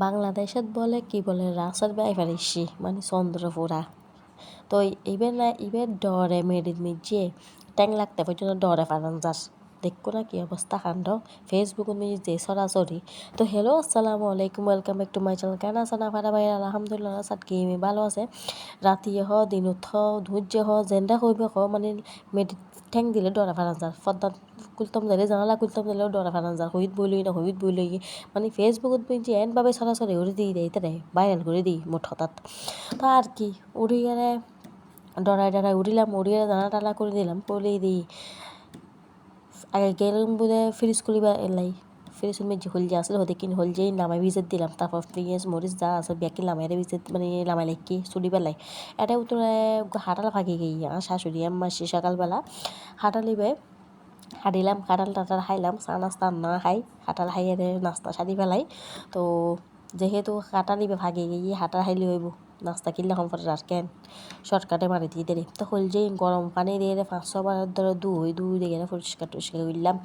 বাংলাদেশত বলে কি বলে রাসর বেড়াই পারিসি মানে চন্দ্রপুরা। তো এবার না এবার ডরে মেডির মিজিয়ে ট্যাং লাগতে পর্যন্ত ডরে পারান যাস দেখো না কি অবস্থা কাণ্ড ফেসবুকত মিজি যে সরাসরি তো হ্যালো আসসালামু আলাইকুম welcome back to my channel কেন আছে না ফারা ভাই আলহামদুলিল্লাহ সাত গেমে ভালো আছে। রাতি হ দিনত হ ধৈর্য হ জেন্ডা হইব হ মানে মেডি ঠেং দিলে ডরা ফারান যার ফদ্দাত কুলতম দিলে জানালা কুলতম দিলেও ডরা ফারান যার হইত বই লই না বই লই মানে ফেসবুকত যে এনভাবে সরাসরি উড়ি দিই দেয় তাই ভাইরাল করে দিই মোট হঠাৎ তো আর কি উড়ি গেলে দৰাই ডরাই উড়িলাম উড়িয়ে দানা টানা করে দিলাম পলি দিই, আগে গেলাম বলে ফ্রিজ খুলিবার এলাই মেজি হল যে আসলে হতে কিনে যে নামাই ভিজেত দিলাম তারপর পেঁয়াজ মরিচ যা আছে ব্যাকি লামাই ভিজেত মানে লামাই লাইকি চুলি বেলাই এটা উত্তরে হাটাল ভাগি গিয়ে আর শাশুড়ি আম্মা সে সকালবেলা হাটালিবে হাঁটিলাম কাঁঠাল টাটাল খাইলাম চা নাস্তা না খাই কাঁঠাল খাইয়ে নাস্তা সারি পেলাই তো যেহেতু কাটালিবে ভাগে গিয়ে হাঁটা খাইলে হইব নাস্তা কিনলে সম্পর্কে আর কেন? শর্টকাটে মারি দিয়ে দেরি। তো হল যে, গরম পানি দিয়ে পাঁচ ছবার ধরে দুই দুই দিয়ে পরিষ্কার টরিষ্কার করলাম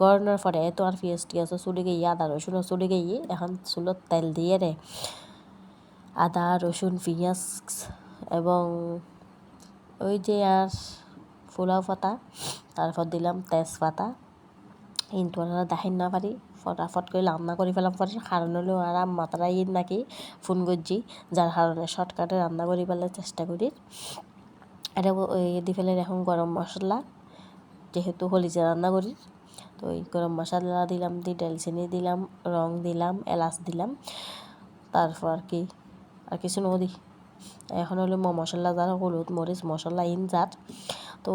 গরমের পরে তো আর পেঁয়াজ টিয়াজ চুলে গিয়ে আদা রসুন চুলে গিয়ে এখন চুলত তেল দিয়ে রে। আদা, রসুন, পেঁয়াজ এবং ওই যে আর ফুলাও পাতা, তারপর দিলাম তেজপাতা। কিন্তু ওনারা দেখেন না পারি। ফটাফট করে রান্না করে ফেলাম। পরে কারণ হলো মাথাটা ইয়ে নাকি ফোন করছি, যার কারণে শর্টকাটে রান্না করে ফেলার চেষ্টা করি। এটা দিয়ে ফেলে এখন গরম মশলা, যেহেতু হলিজা রান্না করি। তো এই গরম মশলা দিলাম দি ডালচিনি দিলাম, রং দিলাম, এলাচ দিলাম। তারপর আর কি, আর কিছু নদী এখন হলো মশলা যার হলুদ, মরিচ, মশলা ইন যার তো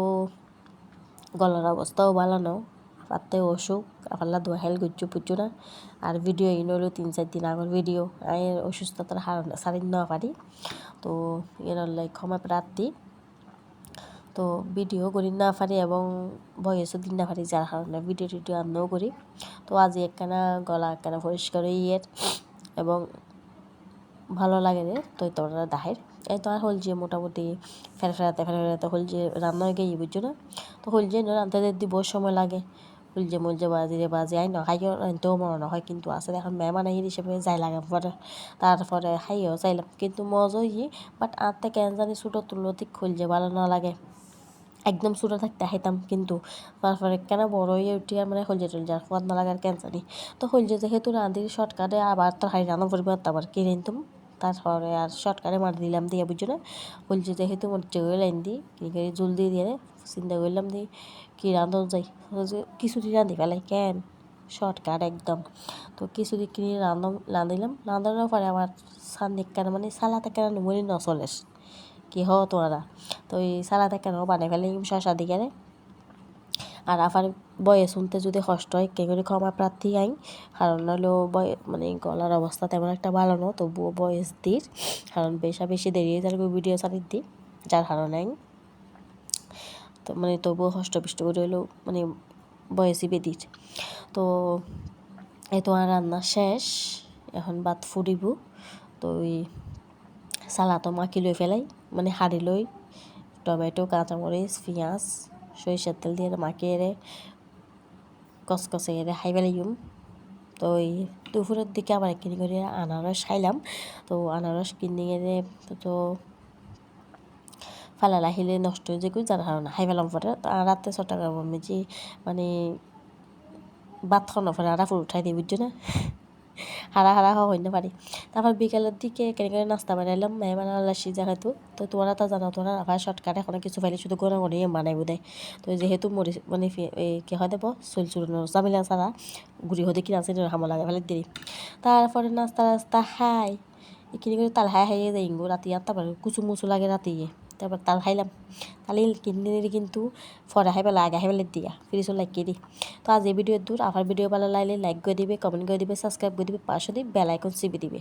গলার অবস্থাও ভালো নাও পাতে অসুখ আপাল্লা দোয়া, হেল গুজ্জু পুজ্জু না। আর ভিডিও এই নইলো তিন চার দিন আগর ভিডিও আয় অসুস্থতার হার সারি না পারি। তো এর লাই ক্ষমা প্রার্থী তো ভিডিও করি না পারি এবং ভয়েসও দিন না পারি, যার কারণে ভিডিও টিডিও আমিও করি। তো আজ একখানা গলা একখানা পরিষ্কার ইয়ের এবং ভালো লাগে রে, তো তোরা দাহের। এই তো আর হল যে মোটামুটি ফের ফেরাতে ফের ফেরাতে হল যে রান্না হয়ে গিয়ে বুঝছ না? তো হল যে রান্নাতে দিব সময় লাগে। ফুলজে মুলজে বাজিরে বাজি আই নখাইও তো মনে নহয়, কিন্তু আছে এখন মেহমান আহি হিসেবে যাই লাগে পরে তারপরে খাইও চাইলাম কিন্তু মজা ই বাট আনতে কেন জানি ছোটো তুলো ঠিক খুলছে ভালো না লাগে একদম ছোটো থাকতে খাইতাম, কিন্তু তারপরে কেন বড় হয়ে উঠি আর মানে হলজে টলজে আর না লাগার কেন জানি। তো হলজে যেহেতু রাঁধি শর্টকাটে আবার তো হাই রান্না পরিবার আবার কিনে নিতাম তারপরে আর শর্টকাটে মারি দিলাম দিয়ে বুঝছ না? হলজে যেহেতু মরিচে লাইন দিই কি জল দিয়ে দিয়ে চিন্তা করলাম দিয়ে কি রাঁধন যাই কিছুদিন রাঁধি ফেলাই কেন? শর্টকাট একদম। তো কিছুদিন কিনে রাঁধন, রাঁধিলাম, রাঁধানোর পরে আমার সান্দিক কেন মানে সালাতে কেন মনে নচলেস। কি হ তোরা তো এই সালাতে কেন বানাই ফেলে, শশা দিকে আর আবার বয়ে শুনতে যদি কষ্ট হয় কে করে ক্ষমা প্রার্থী আই কারণ হলো বয় মানে গলার অবস্থা তেমন একটা ভালো না, তবুও বয়স দির কারণ বেশা বেশি দেরি হয়ে যার ভিডিও চালিয়ে দিই, যার হারণ কারণে তো মানে তবুও হষ্টপিষ্ট করে হলেও মানে বয়সী বেদির। তো এই তো আর রান্না শেষ, এখন ভাত ফুরিব। তো ওই সালাতো মাখি লই ফেলাই মানে হাড়ি লই, টমেটো, কাঁচামরিচ, পেঁয়াজ। সরিষার তেল দিয়ে মাখিয়ে রে কসকসে রে খাই ফেলাইম তো ওই দুপুরের দিকে আবার কিনে করে আনারস খাইলাম। তো আনারস কিনে তো ফালাল আহিলে নষ্ট হয়ে যায় যার কারণে হাই ফেলাম পরে। রাতে ছটা মেজি মানে ভাত খাওয়ানো পরে আরা ফুল উঠাই দিই বুঝছ না? হারা হারা হইতে পারি। তারপর বিকেলের দিকে কেন কেন নাস্তা বানাইলাম, মেয়ে বানালো সিজা খাইতো তো। তোরা তো জানো তোরা আবার শর্টকাট এখন কিছু পাইলে শুধু গরম করে বানাইব দেয় তো যেহেতু মরি মানে কি হয় দেবো, চুল চুল চামিলা ছাড়া গুড়ি হতে কিনা আছে লাগে ফেলে দিই তারপরে নাস্তা নাস্তা খাই এখানে করে তাল হাই হাইয়ে যাই রাতি আর তারপরে কুচু মুচু লাগে রাতি তারপর তাল খাইলাম। তাহলে কিনে কিন্তু ফরা হাই পেলা আগে খাই পেলে দিয়া ফ্রিজও লাগিয়ে দিই তো আজ এই ভিডিও দূর আবার ভিডিও ভালো লাগলে লাইক করে দিবে কমেন্ট করে দিবে সাবস্ক্রাইব করে দিবে পাশে দিবে বেল আইকন চিপে দিবে।